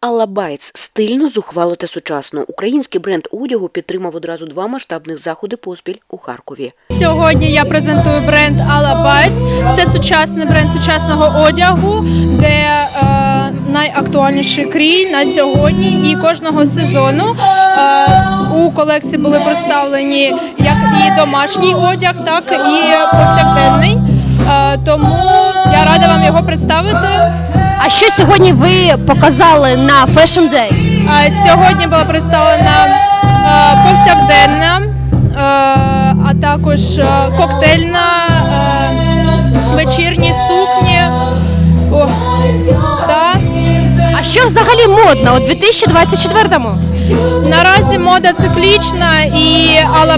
Алла Байтс стильно, зухвало та сучасно. Український бренд одягу підтримав одразу два масштабних заходи поспіль у Харкові. Сьогодні я презентую бренд Bites. Це сучасний бренд сучасного одягу, де е, найактуальніший крій на сьогодні і кожного сезону. Е, у колекції були представлені як і домашній одяг, так і повсякденний. Е, тому я рада вам його представити. А що сьогодні ви показали на Fashion Day? Е, Сьогодні була представлена е, повсякденна, е, а також е, коктейльна, е, вечірні сукні. О, та. А що взагалі модно у 2024-му? Наразі мода циклічна і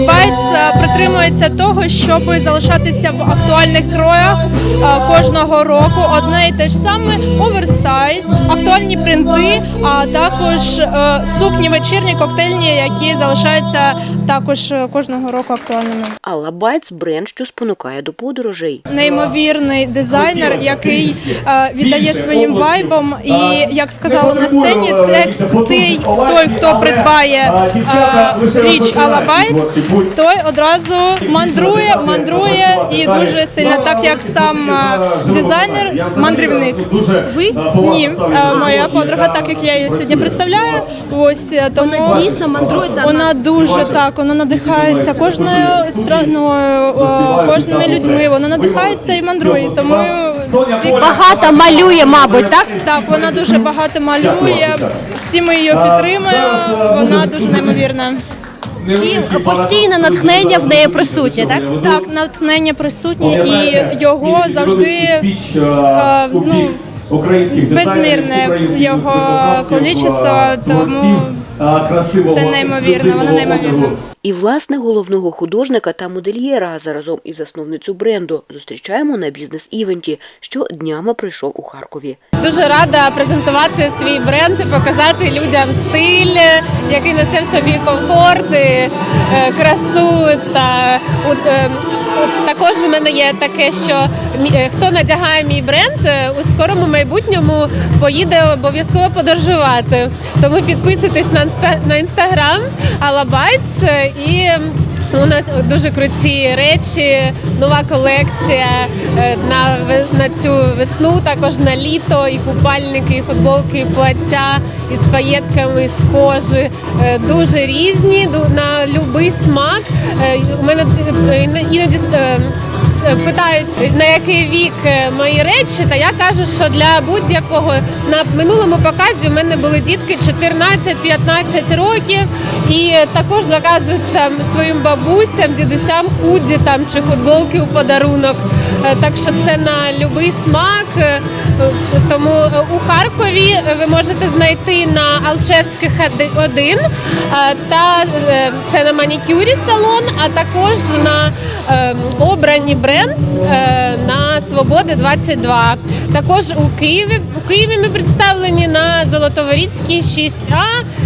Bites е, притримується того, щоб залишатися в актуальних кроях е, кожного року. Одне і те ж саме оверсайз, актуальні принти, а також е, сукні вечірні, коктейльні, які залишаються також кожного року актуальними. Алла Байтс бренд, що спонукає до подорожей. Неймовірний дизайнер, який віддає своїм вайбом, і як сказали на сцені, той, хто придбає е, річ Bites, той одразу мандрує, мандрує і дуже сильно, так як сам е, дизайнер, мандрівник. Ви? Ні, е, моя подруга, так як я її сьогодні представляю, ось е, тому Вона дійсно мандрує вона дуже так, вона надихається кожною страною, кожними людьми. Вона надихається і мандрує. Тому багато малює, мабуть, так? так, вона дуже багато малює. Всі ми її підтримуємо. Вона дуже неймовірна. І постійне натхнення в неї присутнє, так? Так, натхнення присутнє і його завжди е, ну, безмірне його количество, тому це неймовірно, вона неймовірна. І власне головного художника та модельєра, заразом і засновницю бренду зустрічаємо на бізнес-івенті, що днями пройшов у Харкові. Дуже рада презентувати свій бренд і показати людям стиль, який несе в собі комфорт, і, е, красу та е, також в мене є таке, що е, хто надягає мій бренд, е, у скорому майбутньому поїде обов'язково подорожувати. Тому підписуйтесь на інстаграм Алабайтс і. У нас дуже круті речі, нова колекція е, на, на цю весну, також на літо, і купальники, і футболки, і плаття із паєтками, з кожи. Е, Дуже різні, на будь-який смак. Е, У мене іноді питають, на який вік е, мої речі, та я кажу, що для будь-якого на минулому показі в мене були дітки 14-15 років, і також заказують там своїм бабусям, дідусям худі там чи футболки у подарунок. Е, Так що це на будь-який смак. Е, е, Харкові ви можете знайти на Алчевських 1 та е, це на манікюрі салон, а також на е, обрані бренд на Свободи 22. Також у Києві у Києві ми представлені на Золотоворіцькій 6А.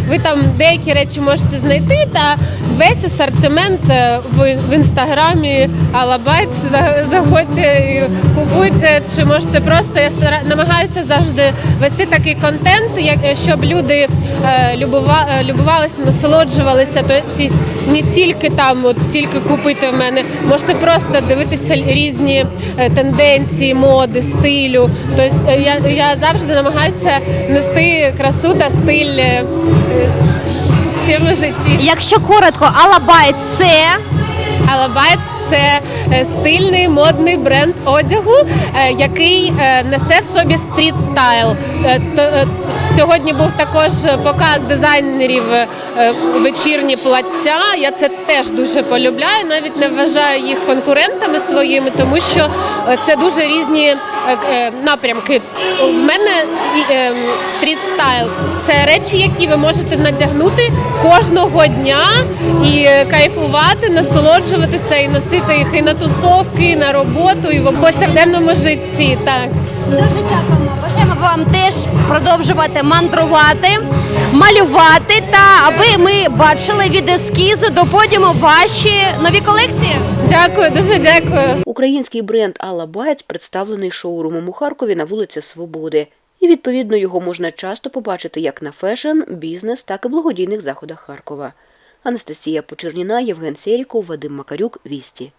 Ви там деякі речі можете знайти та весь асортимент е, в, в інстаграмі Алабайт. Заходьте і купуйте, чи можете просто я намагаюся завжди вести такий контент, як щоб люди е, любува, е, любувалися, насолоджувалися. Тобто не тільки там, от тільки купити в мене, можете просто дивитися різні е, тенденції, моди, стилю. Тобто е, я, я завжди намагаюся нести красу та стиль е, е, в цьому житті. Якщо коротко, Алабайт це Алабайт це е, стильний модний бренд одягу, е, який е, несе в собі стріт стайл. Сьогодні був також показ дизайнерів вечірні плаття. Я це теж дуже полюбляю. Навіть не вважаю їх конкурентами своїми, тому що е, це дуже різні е, е, напрямки. У мене е, стріт стайл це речі, які ви можете надягнути кожного дня і е, кайфувати, насолоджуватися і носити їх і на тусовки, і на роботу, і в повсякденному житті. Так. Дуже дякуємо. Бажаємо вам теж продовжувати мандрувати, малювати та аби ми бачили від ескізу до подіуму ваші нові колекції. Дякую, дуже дякую. Український бренд Алла Байтс представлений шоурумом у Харкові на вулиці Свободи. І відповідно його можна часто побачити як на фешн, бізнес, так і благодійних заходах Харкова. Анастасія Почерніна, Євген Серіков, Вадим Макарюк, Вісті.